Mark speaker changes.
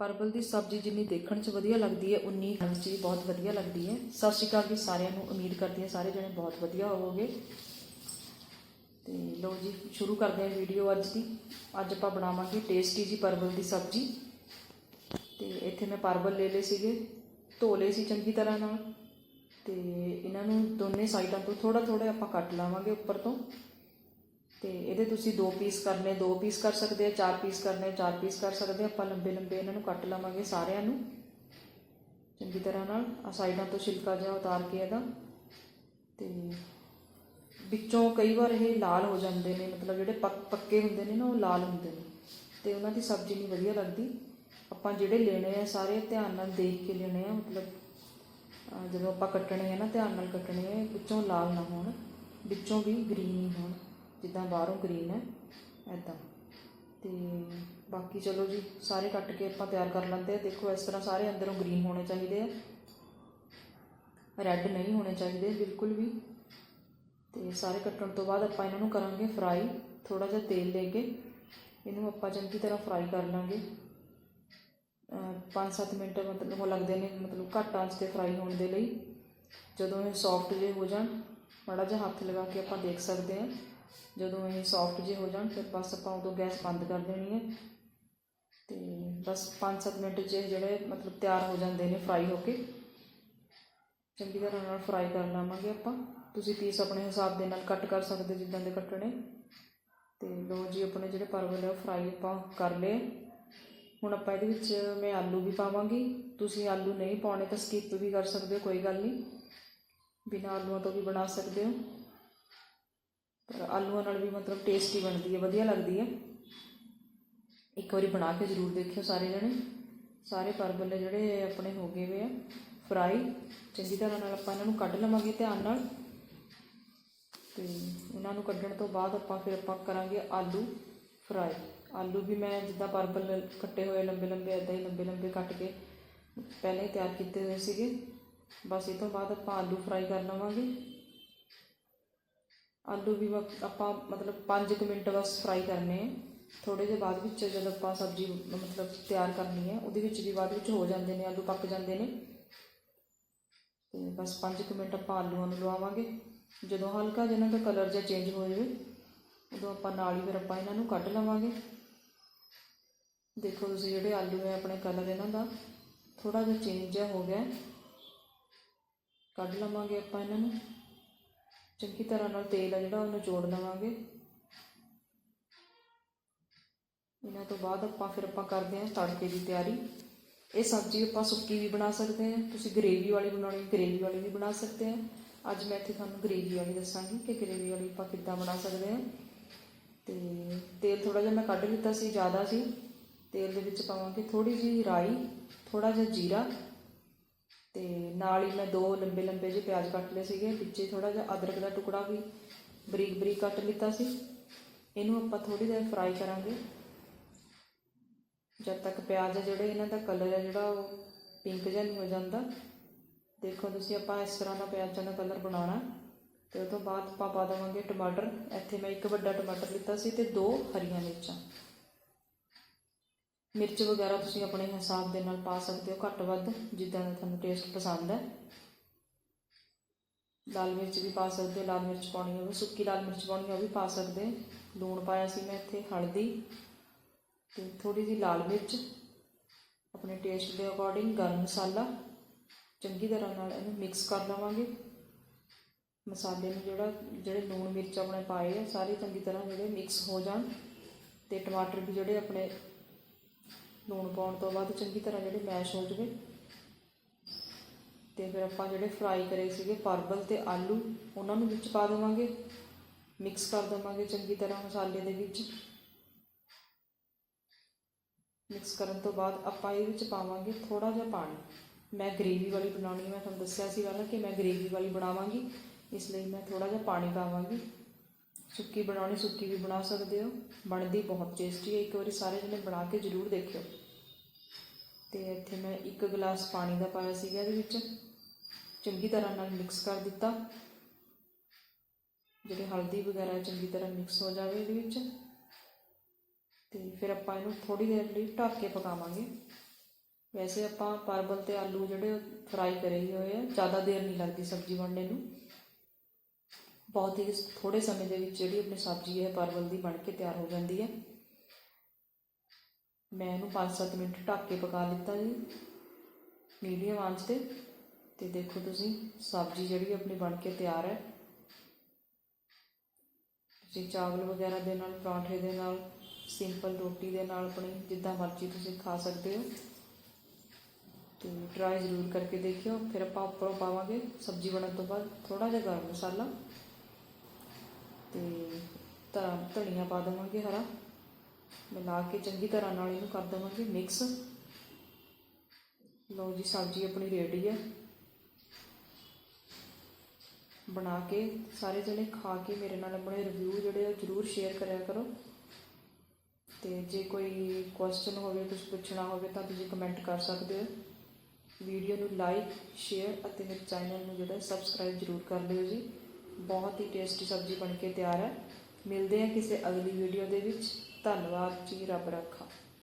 Speaker 1: ਪਰਵਲ ਦੀ ਸਬਜ਼ੀ ਜਿੰਨੀ ਦੇਖਣ 'ਚ ਵਧੀਆ ਲੱਗਦੀ ਹੈ, ਉਨੀ ਖਾਣ 'ਚ ਵੀ ਬਹੁਤ ਵਧੀਆ ਲੱਗਦੀ ਹੈ। ਸਤਿ ਸ਼੍ਰੀ ਅਕਾਲ ਜੀ ਸਾਰਿਆਂ ਨੂੰ, ਉਮੀਦ ਕਰਦੀ ਹਾਂ ਸਾਰੇ ਜਣੇ ਬਹੁਤ ਵਧੀਆ ਹੋਵੋਗੇ। ਤੇ ਲਓ ਜੀ, ਸ਼ੁਰੂ ਕਰਦੇ ਹਾਂ ਵੀਡੀਓ ਅੱਜ ਦੀ। ਅੱਜ ਆਪਾਂ ਬਣਾਵਾਂਗੇ ਟੇਸਟੀ ਜੀ ਪਰਵਲ ਦੀ ਸਬਜ਼ੀ। ਤੇ ਇੱਥੇ ਮੈਂ ਪਰਵਲ ਲੈ ਲਏ ਸੀਗੇ ਧੋ ਲਏ ਸੀ ਚੰਗੀ ਤਰ੍ਹਾਂ ਨਾਲ। ਤੇ ਇਹਨਾਂ ਨੂੰ ਦੋਨੇ ਸਾਈਡਾਂ ਤੋਂ ਥੋੜਾ ਥੋੜਾ ਆਪਾਂ ਕੱਟ ਲਾਵਾਂਗੇ ਉੱਪਰ ਤੋਂ। ਤੇ ਇਹਦੇ ਤੁਸੀਂ ਦੋ ਪੀਸ ਕਰਨੇ, ਦੋ ਪੀਸ ਕਰ ਸਕਦੇ ਆ, ਚਾਰ ਪੀਸ ਕਰਨੇ, ਚਾਰ ਪੀਸ ਕਰ ਸਕਦੇ ਆ। ਆਪਾਂ ਲੰਬੇ ਲੰਬੇ ਇਹਨਾਂ ਨੂੰ ਕੱਟ ਲਵਾਂਗੇ ਸਾਰਿਆਂ ਨੂੰ। ਚੰਗੀ ਤਰ੍ਹਾਂ ਨਾਲ ਆ ਸਾਈਡਾਂ ਤੋਂ ਛਿਲਕਾ ਜਿਹਾ ਉਤਾਰ ਕੇ ਇਹਦਾ। ਤੇ ਵਿੱਚੋਂ ਕਈ ਵਾਰ ਇਹ ਲਾਲ ਹੋ ਜਾਂਦੇ ਨੇ, ਮਤਲਬ ਜਿਹੜੇ ਪੱਕ, ਪੱਕੇ ਹੁੰਦੇ ਨੇ ਨਾ, ਉਹ ਲਾਲ ਹੁੰਦੇ ਨੇ। ਤੇ ਉਹਨਾਂ ਦੀ ਸਬਜ਼ੀ ਨਹੀਂ ਵਧੀਆ ਲੱਗਦੀ। ਆਪਾਂ ਜਿਹੜੇ ਲੈਣੇ ਆ ਸਾਰੇ ਧਿਆਨ ਨਾਲ ਦੇਖ ਕੇ ਲੈਣੇ ਆ, ਮਤਲਬ ਜਦੋਂ ਆਪਾਂ ਕੱਟਣੇ ਆ ਨਾ, ਧਿਆਨ ਨਾਲ ਕੱਟਣੇ ਆ ਵਿੱਚੋਂ ਲਾਲ ਨਾ ਹੋਣ, ਵਿੱਚੋਂ ਵੀ ਗ੍ਰੀਨ ਹੋਣ। ਜਿੱਦਾਂ ਬਾਹਰੋਂ ਗ੍ਰੀਨ ਹੈ ਇੱਦਾਂ ਅਤੇ ਬਾਕੀ ਚਲੋ ਜੀ, ਸਾਰੇ ਕੱਟ ਕੇ ਆਪਾਂ ਤਿਆਰ ਕਰ ਲੈਂਦੇ ਆ। ਦੇਖੋ, ਇਸ ਤਰ੍ਹਾਂ ਸਾਰੇ ਅੰਦਰੋਂ ਗ੍ਰੀਨ ਹੋਣੇ ਚਾਹੀਦੇ ਆ। ਰੈੱਡ ਨਹੀਂ ਹੋਣੇ ਚਾਹੀਦੇ, ਬਿਲਕੁਲ ਵੀ। ਤੇ ਸਾਰੇ ਕੱਟਣ ਤੋਂ ਬਾਅਦ ਆਪਾਂ ਇਹਨਾਂ ਨੂੰ ਕਰਾਂਗੇ ਫਰਾਈ ਥੋੜਾ ਜਿਹਾ ਤੇਲ ਲੈ ਕੇ ਇਹਨੂੰ ਆਪਾਂ ਚੰਗੀ ਤਰ੍ਹਾਂ ਫਰਾਈ ਕਰ ਲਾਂਗੇ। 5-7 ਮਿੰਟ ਮਤਲਬ ਉਹ ਲੱਗਦੇ ਨੇ, ਮਤਲਬ ਘੱਟ ਆਂਚ ਤੇ ਫਰਾਈ ਹੋਣ ਦੇ ਲਈ। ਜਦੋਂ ਇਹ ਸੌਫਟ ਜੇ ਹੋ ਜਾਣ, ਮਾੜਾ ਜਿਹਾ ਹੱਥ ਲਗਾ ਕੇ ਆਪਾਂ ਦੇਖ ਸਕਦੇ ਹਾਂ ਜਦੋਂ ਇਹ ਸੌਫਟ ਜੇ ਹੋ ਜਾਣ, ਫਿਰ ਬਸ ਆਪਾਂ ਉਦੋਂ ਗੈਸ ਬੰਦ ਕਰ ਦੇਣੀ ਹੈ। ਤੇ ਬਸ 5-7 ਮਿੰਟ 'ਚ ਜਿਹੜੇ ਮਤਲਬ ਤਿਆਰ ਹੋ ਜਾਂਦੇ ਨੇ ਫਰਾਈ ਹੋ ਕੇ। ਚੰਗੀ ਤਰ੍ਹਾਂ ਨਾਲ ਫਰਾਈ ਕਰ ਲਵਾਂਗੇ ਆਪਾਂ। ਤੁਸੀਂ ਪੀਸ ਆਪਣੇ ਹਿਸਾਬ ਦੇ ਨਾਲ ਕੱਟ ਕਰ ਸਕਦੇ ਜਿੱਦਾਂ ਦੇ ਕੱਟਣੇ। ਤੇ ਲੋ ਜੀ, ਆਪਣੇ ਜਿਹੜੇ ਪਰਵਲ ਹੈ ਉਹ ਫਰਾਈ ਆਪਾਂ ਕਰ ਲਏ। ਹੁਣ ਆਪਾਂ ਇਹਦੇ ਵਿੱਚ ਮੈਂ ਆਲੂ ਵੀ ਪਾਵਾਂਗੀ। ਤੁਸੀਂ ਆਲੂ ਨਹੀਂ ਪਾਉਣੇ ਤਾਂ ਸਕਿਪ ਵੀ ਕਰ ਸਕਦੇ ਹੋ, ਕੋਈ ਗੱਲ ਨਹੀਂ। ਬਿਨਾਂ ਆਲੂਆਂ ਤੋਂ ਵੀ ਬਣਾ ਸਕਦੇ ਹੋ। ਪਰ ਆਲੂਆਂ ਨਾਲ ਵੀ ਮਤਲਬ ਟੇਸਟੀ ਬਣਦੀ ਹੈ, ਵਧੀਆ ਲੱਗਦੀ ਹੈ। ਇੱਕ ਵਾਰੀ ਬਣਾ ਕੇ ਜ਼ਰੂਰ ਦੇਖਿਓ ਸਾਰੇ ਜਣੇ। ਸਾਰੇ ਪਰਬਲ ਨੇ ਜਿਹੜੇ ਆਪਣੇ ਹੋ ਗਏ ਵੇ ਆ ਫਰਾਈ ਚੰਗੀ ਤਰ੍ਹਾਂ ਨਾਲ ਆਪਾਂ ਇਹਨਾਂ ਨੂੰ ਕੱਢ ਲਵਾਂਗੇ ਧਿਆਨ ਨਾਲ। ਤੇ ਇਹਨਾਂ ਨੂੰ ਕੱਢਣ ਤੋਂ ਬਾਅਦ ਆਪਾਂ ਫਿਰ ਆਪਾਂ ਕਰਾਂਗੇ ਆਲੂ ਫਰਾਈ ਆਲੂ ਵੀ ਮੈਂ ਜਿੱਦਾਂ ਪਰਪਲ ਕੱਟੇ ਹੋਏ ਲੰਬੇ ਲੰਬੇ ਐਦਾਂ ਹੀ ਲੰਬੇ ਲੰਬੇ ਕੱਟ ਕੇ ਪਹਿਲਾਂ ਹੀ ਤਿਆਰ ਕੀਤੇ ਹੋਏ ਸੀਗੇ। ਬਸ ਇਹ ਤੋਂ ਬਾਅਦ ਆਪਾਂ ਆਲੂ ਫਰਾਈ ਕਰ ਲਵਾਂਗੇ। ਆਲੂ ਵੀ ਵਾ- ਆਪਾਂ ਮਤਲਬ 5 ਮਿੰਟ ਬਸ ਫਰਾਈ ਕਰਨੇ ਹੈ ਥੋੜੇ ਜਿਹੇ ਬਾਅਦ ਵਿੱਚ ਜਦੋਂ ਆਪਾਂ ਸਬਜ਼ੀ ਮਤਲਬ ਤਿਆਰ ਕਰਨੀ ਹੈ ਉਹਦੇ ਵਿੱਚ ਵੀ ਬਾਅਦ ਵਿੱਚ ਹੋ ਜਾਂਦੇ ਨੇ, ਆਲੂ ਪੱਕ ਜਾਂਦੇ ਨੇ। ਤੇ ਬਸ 5 ਮਿੰਟ ਆਪਾਂ ਆਲੂਆਂ ਨੂੰ ਲਵਾਵਾਂਗੇ। ਜਦੋਂ ਹਲਕਾ ਜਿਹਾ ਇਹਨਾਂ ਦਾ ਕਲਰ ਜਿਹਾ ਚੇਂਜ ਹੋ ਜਾਵੇ, ਉਦੋਂ ਆਪਾਂ ਨਾਲ ਹੀ ਫਿਰ ਆਪਾਂ ਇਹਨਾਂ ਨੂੰ ਕੱਢ ਲਵਾਂਗੇ। ਦੇਖੋ ਤੁਸੀਂ ਜਿਹੜੇ ਆਲੂ ਹੈ, ਆਪਣੇ ਕਲਰ ਇਹਨਾਂ ਦਾ ਥੋੜਾ ਜਿਹਾ ਚੇਂਜ ਜਿਹਾ ਹੋ ਗਿਆ। ਕੱਢ ਲਵਾਂਗੇ ਆਪਾਂ ਇਹਨਾਂ ਨੂੰ। ਚੰਗੀ ਤਰ੍ਹਾਂ ਨਾਲ ਤੇਲ ਆ ਜਿਹੜਾ, ਉਹਨੂੰ ਜੋੜ ਲਵਾਂਗੇ। ਇਹਨਾਂ ਤੋਂ ਬਾਅਦ ਆਪਾਂ ਫਿਰ ਆਪਾਂ ਕਰਦੇ ਹਾਂ ਤੜਕੇ ਦੀ ਤਿਆਰੀ। ਇਹ ਸਬਜ਼ੀ ਆਪਾਂ ਸੁੱਕੀ ਵੀ ਬਣਾ ਸਕਦੇ ਹਾਂ, ਤੁਸੀਂ ਗ੍ਰੇਵੀ ਵਾਲੀ ਬਣਾਉਣੀ ਗ੍ਰੇਵੀ ਵਾਲੀ ਵੀ ਬਣਾ ਸਕਦੇ ਹਾਂ। ਅੱਜ ਮੈਂ ਇੱਥੇ ਤੁਹਾਨੂੰ ਗ੍ਰੇਵੀ ਵਾਲੀ ਦੱਸਾਂਗੀ ਕਿ ਗ੍ਰੇਵੀ ਵਾਲੀ ਆਪਾਂ ਕਿੱਦਾਂ ਬਣਾ ਸਕਦੇ ਹਾਂ। ਤੇ ਤੇਲ ਥੋੜਾ ਜਿਹਾ ਮੈਂ ਕੱਢ ਲਿੱਤਾ ਸੀ, ਜ਼ਿਆਦਾ ਸੀ। ਤੇਲ ਦੇ ਵਿੱਚ ਪਾਵਾਂਗੇ ਥੋੜੀ ਜਿਹੀ ਰਾਈ ਥੋੜਾ ਜਿਹਾ ਜੀਰਾ ਨਾਲ ਹੀ ਮੈਂ ਦੋ ਲੰਬੇ ਲੰਬੇ ਜਿਹੇ ਪਿਆਜ਼ ਕੱਟ ਲਏ ਸੀਗੇ ਵਿੱਚੇ ਥੋੜਾ ਜਿਹਾ ਅਦਰਕ ਦਾ ਟੁਕੜਾ ਵੀ ਬਰੀਕ ਬਰੀਕ ਕੱਟ ਲਿੱਤਾ ਸੀ। ਇਹਨੂੰ ਆਪਾਂ ਥੋੜੀ ਦੇਰ ਫਰਾਈ ਕਰਾਂਗੇ। ਜਦ ਤੱਕ ਪਿਆਜ਼ ਜਿਹੜੇ, ਇਹਨਾਂ ਦਾ ਕਲਰ ਹੈ ਜਿਹੜਾ, ਉਹ ਪਿੰਕ ਜਿਹਾ ਨਹੀਂ ਹੋ ਜਾਂਦਾ। ਦੇਖੋ ਤੁਸੀਂ ਆਪਾਂ ਇਸ ਤਰ੍ਹਾਂ ਦਾ ਪਿਆਜ਼ਾਂ ਦਾ ਕਲਰ ਬਣਾਉਣਾ। ਤੇ ਉਹ ਤੋਂ ਬਾਅਦ ਆਪਾਂ ਪਾ ਦੇਵਾਂਗੇ ਟਮਾਟਰ। ਇੱਥੇ ਮੈਂ ਇੱਕ ਵੱਡਾ ਟਮਾਟਰ ਲਿੱਤਾ ਸੀ ਤੇ ਦੋ ਹਰੀਆਂ ਮਿਰਚਾਂ। ਮਿਰਚ ਵਗੈਰਾ ਤੁਸੀਂ ਆਪਣੇ ਹਿਸਾਬ ਦੇ ਨਾਲ ਪਾ ਸਕਦੇ ਹੋ, ਘੱਟ ਵੱਧ, ਜਿੱਦਾਂ ਦਾ ਤੁਹਾਨੂੰ ਟੇਸਟ ਪਸੰਦ ਹੈ। ਲਾਲ ਮਿਰਚ ਵੀ ਪਾ ਸਕਦੇ ਹੋ, ਲਾਲ ਮਿਰਚ ਪਾਉਣੀ ਹੋਵੇ, ਸੁੱਕੀ ਲਾਲ ਮਿਰਚ ਪਾਉਣੀ ਹੋਵੇ ਵੀ ਪਾ ਸਕਦੇ ਲੂਣ ਪਾਇਆ ਸੀ ਮੈਂ ਇੱਥੇ, ਹਲਦੀ ਤੇ ਥੋੜੀ ਜਿਹੀ ਲਾਲ ਮਿਰਚ। ਆਪਣੇ ਟੇਸਟ ਦੇ ਅਕੋਰਡਿੰਗ ਗਰਮ ਮਸਾਲਾ, ਚੰਗੀ ਤਰ੍ਹਾਂ ਨਾਲ ਇਹਨੂੰ ਮਿਕਸ ਕਰ ਲਵਾਂਗੇ। ਮਸਾਲੇ ਨੂੰ ਜਿਹੜਾ, ਜਿਹੜੇ ਲੂਣ ਮਿਰਚ ਆਪਣੇ ਪਾਏ ਆ, ਸਾਰੇ ਚੰਗੀ ਤਰ੍ਹਾਂ ਜਿਹੜੇ ਮਿਕਸ ਹੋ ਜਾਣ ਤੇ ਟਮਾਟਰ ਵੀ ਜਿਹੜੇ ਆਪਣੇ ਲੂਣ ਪਾਉਣ ਤੋਂ ਬਾਅਦ ਚੰਗੀ ਤਰ੍ਹਾਂ ਜਿਹੜੇ ਮੈਸ਼ ਹੋ ਜਵੇ। ਤੇ ਫਿਰ ਆਪਾਂ ਜਿਹੜੇ ਫਰਾਈ ਕਰੇ ਸੀਗੇ, ਪਰਬਲ ਤੇ ਆਲੂ, ਉਹਨਾਂ ਨੂੰ ਵਿੱਚ ਪਾ ਦੇਵਾਂਗੇ। ਮਿਕਸ ਕਰ ਦੇਵਾਂਗੇ ਚੰਗੀ ਤਰ੍ਹਾਂ ਮਸਾਲੇ ਦੇ ਵਿੱਚ। ਮਿਕਸ ਕਰਨ ਤੋਂ ਬਾਅਦ ਆਪਾਂ ਇਹ ਵਿੱਚ ਪਾਵਾਂਗੇ ਥੋੜਾ ਜਿਹਾ ਪਾਣੀ। ਮੈਂ ਗ੍ਰੇਵੀ ਵਾਲੀ ਬਣਾਉਣੀ ਮੈਂ ਤੁਹਾਨੂੰ ਦੱਸਿਆ ਸੀ ਪਹਿਲਾਂ ਕਿ ਮੈਂ ਗ੍ਰੇਵੀ ਵਾਲੀ ਬਣਾਵਾਂਗੀ। ਇਸ ਲਈ ਮੈਂ ਥੋੜਾ ਜਿਹਾ ਪਾਣੀ ਪਾਵਾਂਗੀ। ਸੁੱਕੀ ਬਣਾਉਣੀ, ਸੁੱਕੀ ਵੀ ਬਣਾ ਸਕਦੇ ਹੋ। ਬਣਦੀ ਬਹੁਤ ਟੇਸਟੀ ਹੈ। ਇੱਕ ਵਾਰੀ ਸਾਰੇ ਜਣੇ ਬਣਾ ਕੇ ਜ਼ਰੂਰ ਦੇਖਿਓ। ਤੇ ਇੱਥੇ ਮੈਂ ਇੱਕ ਗਲਾਸ ਪਾਣੀ ਦਾ ਪਾਇਆ ਸੀਗਾ ਇਹਦੇ ਵਿੱਚ। ਚੰਗੀ ਤਰ੍ਹਾਂ ਨਾਲ ਮਿਕਸ ਕਰ ਦਿੱਤਾ। ਜਿਹੜੇ ਹਲਦੀ ਵਗੈਰਾ ਚੰਗੀ ਤਰ੍ਹਾਂ ਮਿਕਸ ਹੋ ਜਾਵੇ ਇਹਦੇ ਵਿੱਚ। ਤੇ ਫਿਰ ਆਪਾਂ ਇਹਨੂੰ ਥੋੜੀ ਦੇਰ ਲਈ ਢੱਕ ਕੇ ਪਕਾਵਾਂਗੇ। ਵੈਸੇ ਆਪਾਂ ਪਰਬਲ ਤੇ ਆਲੂ ਜਿਹੜੇ ਫਰਾਈ ਕਰੇ ਹੋਏ ਆ, ਜ਼ਿਆਦਾ ਦੇਰ ਨਹੀਂ ਲੱਗਦੀ ਸਬਜ਼ੀ ਬਣਨੇ ਨੂੰ। ਬਹੁਤ ਹੀ ਥੋੜੇ ਸਮੇਂ ਦੇ ਵਿੱਚ ਜਿਹੜੀ ਆਪਣੀ ਸਬਜ਼ੀ ਹੈ, ਪਰਵਲ ਦੀ ਬਣ ਕੇ ਤਿਆਰ ਹੋ ਜਾਂਦੀ ਹੈ। ਮੈਂ ਇਹਨੂੰ 5-7 ਮਿੰਟ ਢੱਕ ਕੇ ਪਕਾ ਲਿੱਤਾ ਜੀ, ਮੀਡੀਅਮ ਆਂਚ ਤੇ। ਤੇ ਦੇਖੋ ਤੁਸੀਂ, ਸਬਜ਼ੀ ਜਿਹੜੀ ਆਪਣੀ ਬਣ ਕੇ ਤਿਆਰ ਹੈ। ਤੁਸੀਂ ਚਾਵਲ ਵਗੈਰਾ ਦੇ ਨਾਲ, ਪਰੌਂਠੇ ਦੇ ਨਾਲ, ਸਿੰਪਲ ਰੋਟੀ ਦੇ ਨਾਲ ਆਪਣੀ ਜਿੱਦਾਂ ਮਰਜ਼ੀ ਤੁਸੀਂ ਖਾ ਸਕਦੇ ਹੋ। ਤੇ ਟਰਾਈ ਜ਼ਰੂਰ ਕਰਕੇ ਦੇਖਿਓ। ਫਿਰ ਆਪਾਂ ਉੱਪਰੋਂ ਪਾਵਾਂਗੇ ਸਬਜ਼ੀ ਬਣਨ ਤੋਂ ਬਾਅਦ ਥੋੜਾ ਜਿਹਾ ਗਰਮ ਮਸਾਲਾ। ਤੇ ਤਾਂ ਧਨੀਆ ਪਾ ਦੇਵਾਂਗੇ ਹਰਾ। ਮਿਲਾ ਕੇ ਚੰਗੀ ਤਰ੍ਹਾਂ ਨਾਲ ਇਹਨੂੰ ਕਰ ਦੇਵਾਂਗੇ ਮਿਕਸ ਲਓ ਜੀ, ਸਬਜ਼ੀ ਆਪਣੀ ਰੈਡੀ ਹੈ ਬਣਾ ਕੇ ਸਾਰੇ ਜਣੇ ਖਾ ਕੇ ਮੇਰੇ ਨਾਲ ਆਪਣੇ ਰਿਵਿਊ ਜਿਹੜੇ ਆ ਜ਼ਰੂਰ ਸ਼ੇਅਰ ਕਰਿਆ ਕਰੋ। ਤੇ ਜੇ ਕੋਈ ਕੁਐਸਚਨ ਹੋਵੇ ਕੁਝ ਪੁੱਛਣਾ ਹੋਵੇ ਤਾਂ ਤੁਸੀਂ ਕਮੈਂਟ ਕਰ ਸਕਦੇ ਹੋ। ਵੀਡੀਓ ਨੂੰ ਲਾਈਕ ਸ਼ੇਅਰ ਅਤੇ ਮੇਰੇ ਚੈਨਲ ਨੂੰ ਜਿਹੜਾ ਸਬਸਕ੍ਰਾਈਬ ਜ਼ਰੂਰ ਕਰ ਲਿਓ ਜੀ। ਬਹੁਤ ਹੀ ਟੇਸਟੀ ਸਬਜ਼ੀ ਬਣ ਕੇ ਤਿਆਰ ਹੈ। ਮਿਲਦੇ ਹਾਂ ਕਿਸੇ ਅਗਲੀ ਵੀਡੀਓ ਦੇ ਵਿੱਚ। ਧੰਨਵਾਦ ਜੀ, ਰੱਬ ਰੱਖਾ।